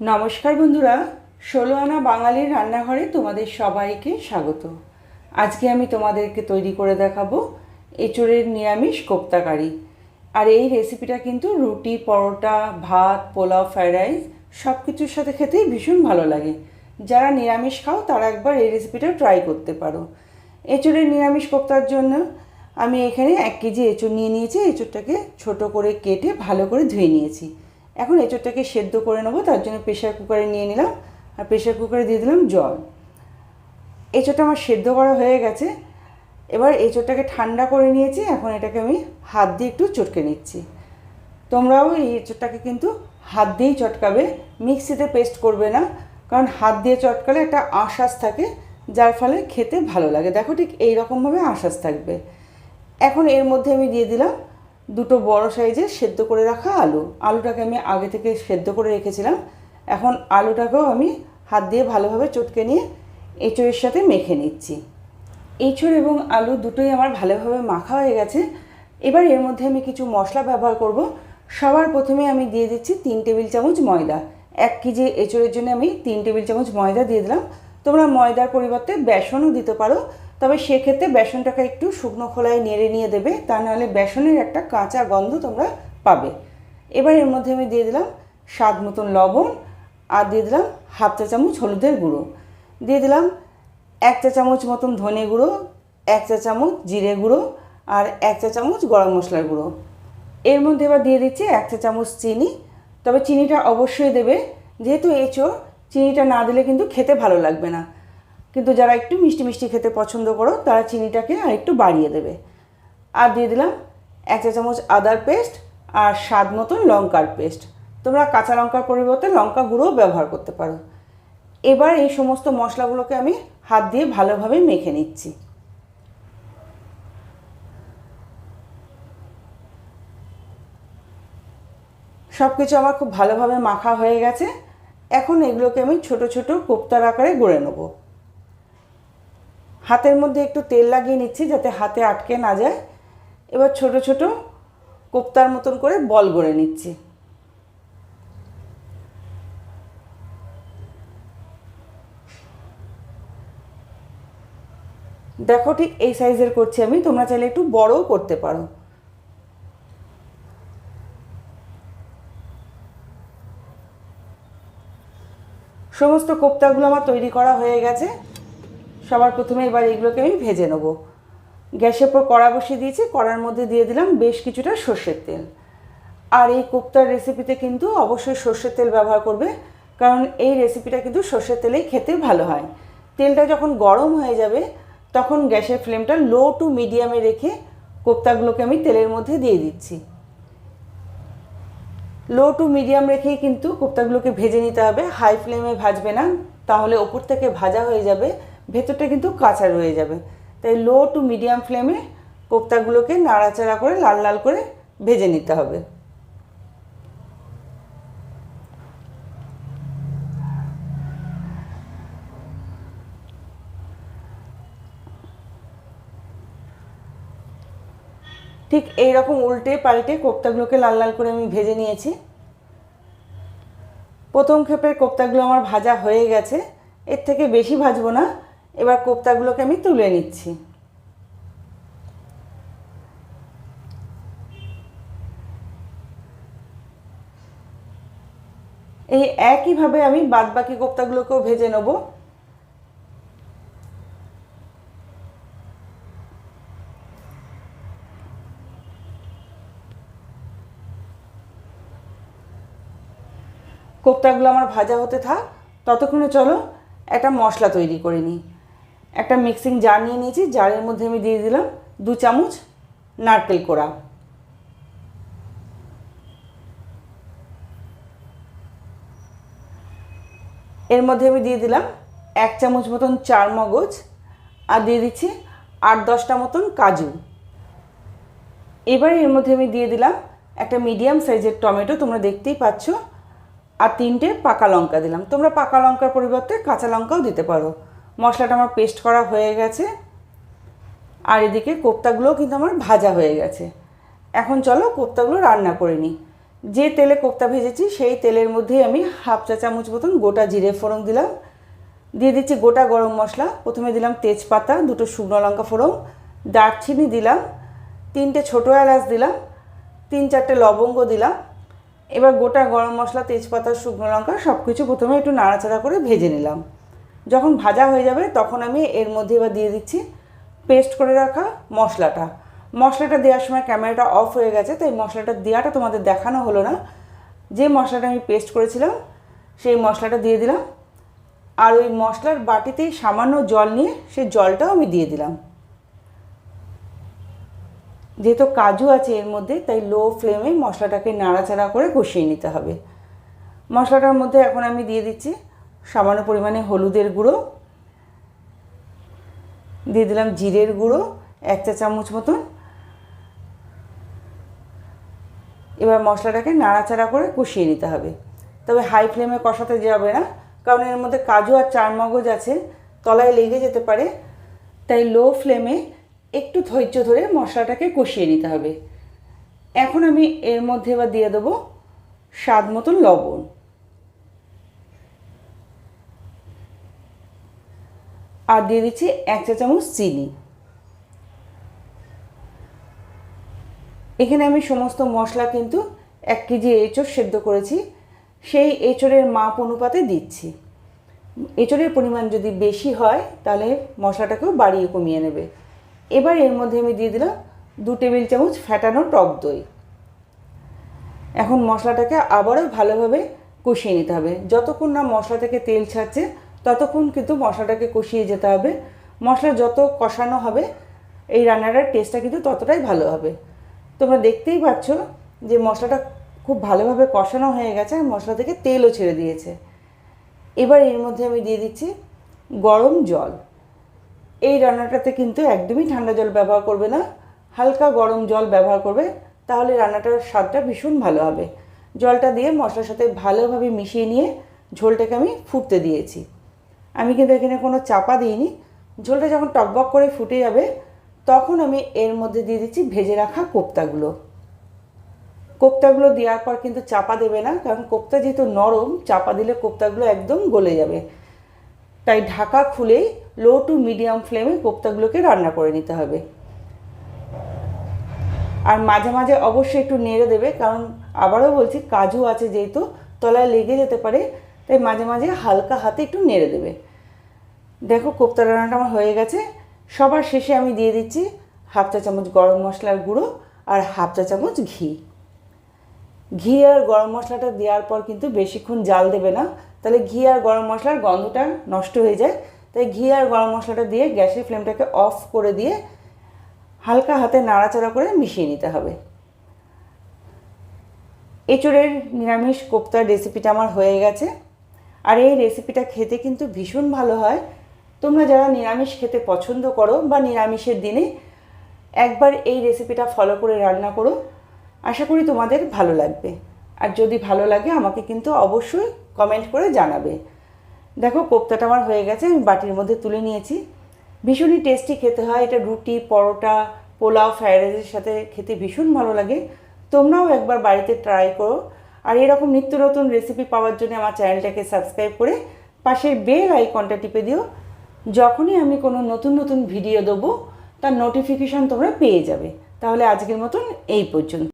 নমস্কার বন্ধুরা, ষোলো আনা বাঙালির রান্নাঘরে তোমাদের সবাইকে স্বাগত। আজকে আমি তোমাদেরকে তৈরি করে দেখাবো এঁচড়ের নিরামিষ কোপ্তাকারি আর এই রেসিপিটা কিন্তু রুটি, পরোটা, ভাত, পোলাও ফ্রাইড রাইস সব কিছুর সাথে খেতেই ভীষণ ভালো লাগে। যারা নিরামিষ খাও, তারা একবার এই রেসিপিটা ট্রাই করতে পারো। এঁচড়ের নিরামিষ কোপ্তার জন্য আমি এখানে এক কেজি এঁচড় নিয়ে নিয়েছি। এঁচড়টাকে ছোট করে কেটে ভালো করে ধুয়ে নিয়েছি। এখন এঁচড়টাকে সেদ্ধ করে নেব, তার জন্য প্রেশার কুকারে নিয়ে নিলাম, আর প্রেশার কুকারে দিয়ে দিলাম জল। এঁচড়টা আমার সেদ্ধ করা হয়ে গেছে, এবার এঁচড়টাকে ঠান্ডা করে নিয়েছি, এখন এটাকে আমি হাত দিয়ে একটু চটকে নিচ্ছি। তোমরাও এই এঁচড়টাকে কিন্তু হাত দিয়েই চটকাবে, মিক্সিতে পেস্ট করবে না, কারণ হাত দিয়ে চটকালে একটা আশ্বাস থাকে, যার ফলে খেতে ভালো লাগে। দেখো ঠিক এই রকমভাবে আশ্বাস থাকবে। এখন এর মধ্যে আমি দিয়ে দিলাম দুটো বড় সাইজের সেদ্ধ করে রাখা আলু। আলুটাকে আমি আগে থেকে সেদ্ধ করে রেখেছিলাম। এখন আলুটাকেও আমি হাত দিয়ে ভালোভাবে চটকে নিয়ে এঁচড়ের সাথে মেখে নিচ্ছি। এঁচড় এবং আলু দুটোই আমার ভালোভাবে মাখা হয়ে গেছে। এবার এর মধ্যে আমি কিছু মশলা ব্যবহার করব। সবার প্রথমে আমি দিয়ে দিচ্ছি তিন টেবিল চামচ ময়দা। এক কেজি এঁচড়ের জন্য আমি তিন টেবিল চামচ ময়দা দিয়ে দিলাম। তোমরা ময়দার পরিবর্তে বেসনও দিতে পারো। তবে সেক্ষেত্রে বেসনটাকে একটু শুকনো খোলায় নেড়ে নিয়ে দেবে, তা নাহলে বেসনের একটা কাঁচা গন্ধ তোমরা পাবে। এবার এর মধ্যে আমি দিয়ে দিলাম স্বাদ মতন লবণ আর দিয়ে দিলাম হাফ চা চামচ হলুদের গুঁড়ো। দিয়ে দিলাম এক চা চামচ মতন ধনে গুঁড়ো, এক চা চামচ জিরে গুঁড়ো আর এক চা চামচ গরম মশলার গুঁড়ো। এর মধ্যে এবার দিয়ে দিচ্ছি এক চা চামচ চিনি, তবে চিনিটা অবশ্যই দেবে। যেহেতু এঁচোড় চিনিটা না দিলে কিন্তু খেতে ভালো লাগবে না। কিন্তু যারা একটু মিষ্টি মিষ্টি খেতে পছন্দ করো, তারা চিনিটাকে আর একটু বাড়িয়ে দেবে। আর দিয়ে দিলাম এক চা চামচ আদার পেস্ট আর স্বাদ মতন লঙ্কার পেস্ট। তোমরা কাঁচা লঙ্কার পরিবর্তে লঙ্কা গুঁড়োও ব্যবহার করতে পারো। এবার এই সমস্ত মশলাগুলোকে আমি হাত দিয়ে ভালোভাবে মেখে নিচ্ছি। সব কিছু আমার খুব ভালোভাবে মাখা হয়ে গেছে। এখন এগুলোকে আমি ছোট ছোট কোপ্তার আকারে গড়ে নেব। হাতের মধ্যে একটু তেল লাগিয়ে নিচ্ছি যাতে হাতে আটকে না যায়। এবার ছোট ছোট কোপ্তার মতন করে বল গড়ে নিচ্ছি। দেখো ঠিক এই সাইজের করছি আমি, তোমরা চাইলে একটু বড়ও করতে পারো। সমস্ত কোপ্তাগুলো আমার তৈরি করা হয়ে গেছে। সবার প্রথমে এবার এগুলোকে আমি ভেজে নেব। গ্যাসের পর কড়া বসিয়ে দিয়েছি, কড়ার মধ্যে দিয়ে দিলাম বেশ কিছুটা সর্ষের তেল। আর এই কোপ্তার রেসিপিতে কিন্তু অবশ্যই সর্ষের তেল ব্যবহার করবে, কারণ এই রেসিপিটা কিন্তু সর্ষের তেলেই খেতে ভালো হয়। তেলটা যখন গরম হয়ে যাবে, তখন গ্যাসের ফ্লেমটা লো টু মিডিয়ামে রেখে কোপ্তাগুলোকে আমি তেলের মধ্যে দিয়ে দিচ্ছি। লো টু মিডিয়াম রেখেই কিন্তু কোপ্তাগুলোকে ভেজে নিতে হবে। হাই ফ্লেমে ভাজবে না, তাহলে ওপর থেকে ভাজা হয়ে যাবে। ভেতরটা কিন্তু কাঁচা রয়ে যাবে। তাই লো টু মিডিয়াম ফ্লেমে কোপ্তাগুলোকে নাড়াচাড়া করে লাল লাল করে ভেজে নিতে হবে। ঠিক এই রকম উল্টে পাল্টে কোপ্তাগুলোকে লাল লাল করে আমি ভেজে নিয়েছি। প্রথম ক্ষেপের কোপ্তাগুলো আমার ভাজা হয়ে গেছে। এর থেকে বেশি ভাজবো না। এবার কোপ্তাগুলোকে আমি তুলে নিচ্ছি। এই একইভাবে আমি বাদবাকি কোপ্তাগুলোকেও ভেজে নেব। কোপ্তাগুলো আমার ভাজা হতে থাক, ততক্ষণে চলো একটা মশলা তৈরি করে নিই। একটা মিক্সিং জার নিয়ে নিয়েছি জারের মধ্যে আমি দিয়ে দিলাম দু চামচ নারকেল কোড়া। এর মধ্যে আমি দিয়ে দিলাম এক চামচ মতন চার মগজ আর দিয়ে দিচ্ছি আট দশটা মতন কাজু। এবার এর মধ্যে আমি দিয়ে দিলাম একটা মিডিয়াম সাইজের টমেটো, তোমরা দেখতেই পাচ্ছ। আর তিনটে পাকা লঙ্কা দিলাম। তোমরা পাকা লঙ্কার পরিবর্তে কাঁচা লঙ্কাও দিতে পারো। মশলাটা আমার পেস্ট করা হয়ে গেছে। আর এদিকে কোপ্তাগুলোও কিন্তু আমার ভাজা হয়ে গেছে। এখন চলো কোপ্তাগুলো রান্না করে নিই। যে তেলে কোপ্তা ভেজেছি, সেই তেলের মধ্যেই আমি হাফ চা চামচ মতন গোটা জিরে ফোড়ন দিলাম। দিয়ে দিচ্ছি গোটা গরম মশলা। প্রথমে দিলাম তেজপাতা, দুটো শুকনো লঙ্কা ফোড়ন, দারচিনি দিলাম, তিনটে ছোটো এলাচ দিলাম, তিন চারটে লবঙ্গ দিলাম। এবার গোটা গরম মশলা, তেজপাতা, শুকনো লঙ্কা সব কিছু প্রথমে একটু নাড়াচাড়া করে ভেজে নিলাম। যখন ভাজা হয়ে যাবে তখন আমি এর মধ্যে এবার দিয়ে দিচ্ছি পেস্ট করে রাখা মশলাটা। মশলাটা দেওয়ার সময় ক্যামেরাটা অফ হয়ে গেছে তাই মশলাটা দেওয়াটা তোমাদের দেখানো হলো না। যে মশলাটা আমি পেস্ট করেছিলাম, সেই মশলাটা দিয়ে দিলাম। আর ওই মশলার বাটিতেই সামান্য জল নিয়ে সেই জলটাও আমি দিয়ে দিলাম। যেহেতু কাজু আছে এর মধ্যে, তাই লো ফ্লেমে মশলাটাকে নাড়াচাড়া করে কষিয়ে নিতে হবে। মশলাটার মধ্যে এখন আমি দিয়ে দিচ্ছি সামান্য পরিমাণে হলুদের গুঁড়ো, দিয়ে দিলাম জিরের গুঁড়ো, এক চা চামচ মতন। এবার মশলাটাকে নাড়াচাড়া করে কষিয়ে নিতে হবে। তবে হাই ফ্লেমে কষাতে যাবে না, কারণ এর মধ্যে কাজু আর চারমগজ আছে, তলায় লেগে যেতে পারে। তাই লো ফ্লেমে একটু ধৈর্য ধরে মশলাটাকে কষিয়ে নিতে হবে। এখন আমি এর মধ্যে এবার দিয়ে দেবো স্বাদ মতন লবণ। আর দিয়ে দিচ্ছি এক চা চামচ চিনি। এখানে আমি সমস্ত মশলা কিন্তু এক কেজি এঁচড় সেদ্ধ করেছি। সেই এঁচড়ের মাপ অনুপাতে দিচ্ছি। এঁচড়ের পরিমাণ যদি বেশি হয়, তাহলে মশলাটাকেও বাড়িয়ে কমিয়ে নেবে। এবার এর মধ্যে আমি দিয়ে দিলাম দু টেবিল চামচ ফ্যাটানো টক দই। এখন মশলাটাকে আবারও ভালোভাবে কষিয়ে নিতে হবে। যতক্ষণ না মশলা থেকে তেল ছাড়ছে ততক্ষণ কিন্তু মশলাটাকে কষিয়ে যেতে হবে। মশলা যত কষানো হবে, এই রান্নাটার টেস্টটা কিন্তু ততটাই ভালো হবে। তোমরা দেখতেই পাচ্ছ যে মশলাটা খুব ভালোভাবে কষানো হয়ে গেছে আর মশলা থেকে তেলও ছেড়ে দিয়েছে। এবার এর মধ্যে আমি দিয়ে দিচ্ছি গরম জল। এই রান্নাটাতে কিন্তু একদমই ঠান্ডা জল ব্যবহার করবে না। হালকা গরম জল ব্যবহার করবে, তাহলে রান্নাটার স্বাদটা ভীষণ ভালো হবে। জলটা দিয়ে মশলার সাথে ভালোভাবে মিশিয়ে নিয়ে ঝোলটাকে আমি ফুটতে দিয়েছি। আমি কিন্তু এখানে কোনো চাপা দিইনি। ঝোলটা যখন টকবক করে ফুটে যাবে, তখন আমি এর মধ্যে দিয়ে দিচ্ছি ভেজে রাখা কোপ্তাগুলো। কোপ্তাগুলো দেওয়ার পর কিন্তু চাপা দেবে না, কারণ কোপ্তা যেহেতু নরম, চাপা দিলে কোপ্তাগুলো একদম গলে যাবে। তাই ঢাকা খুলেই লো টু মিডিয়াম ফ্লেমে কোপ্তাগুলোকে রান্না করে নিতে হবে। আর মাঝে মাঝে অবশ্যই একটু নেড়ে দেবে, কারণ আবারও বলছি কাজু আছে যেহেতু, তলায় লেগে যেতে পারে। তাই মাঝে মাঝে হালকা হাতে একটু নেড়ে দেবে। দেখো কোপ্তা রান্নাটা আমার হয়ে গেছে। সবার শেষে আমি দিয়ে দিচ্ছি হাফ চা চামচ গরম মশলার গুঁড়ো আর হাফ চা চামচ ঘি। ঘি আর গরম মশলাটা দেওয়ার পর কিন্তু বেশিক্ষণ জাল দেবে না। তাহলে ঘি আর গরম মশলার গন্ধটা নষ্ট হয়ে যায়। তাই ঘি আর গরম মশলাটা দিয়ে গ্যাসের ফ্লেমটাকে অফ করে দিয়ে হালকা হাতে নাড়াচাড়া করে মিশিয়ে নিতে হবে। এঁচড়ের নিরামিষ কোপ্তার রেসিপিটা আমার হয়ে গেছে। আর এই রেসিপিটা খেতে কিন্তু ভীষণ ভালো হয়। তোমরা যারা নিরামিষ খেতে পছন্দ করো বা নিরামিষের দিনে, একবার এই রেসিপিটা ফলো করে রান্না করো। আশা করি তোমাদের ভালো লাগবে। আর যদি ভালো লাগে, আমাকে কিন্তু অবশ্যই কমেন্ট করে জানাবে। দেখো, কোপ্তাটা আমার হয়ে গেছে, আমি বাটির মধ্যে তুলে নিয়েছি। ভীষণই টেস্টি খেতে হয়। এটা রুটি, পরোটা, পোলাও ফ্রাইড রাইসের সাথে খেতে ভীষণ ভালো লাগে। তোমরাও একবার বাড়িতে ট্রাই করো। আর এরকম নিত্য নতুন রেসিপি পাওয়ার জন্য আমার চ্যানেলটাকে সাবস্ক্রাইব করে পাশের বেল আইকনটা টিপে দিও। যখনই আমি কোনো নতুন নতুন ভিডিও দেবো, তার নোটিফিকেশান তোমরা পেয়ে যাবে। তাহলে আজকের মতন এই পর্যন্ত।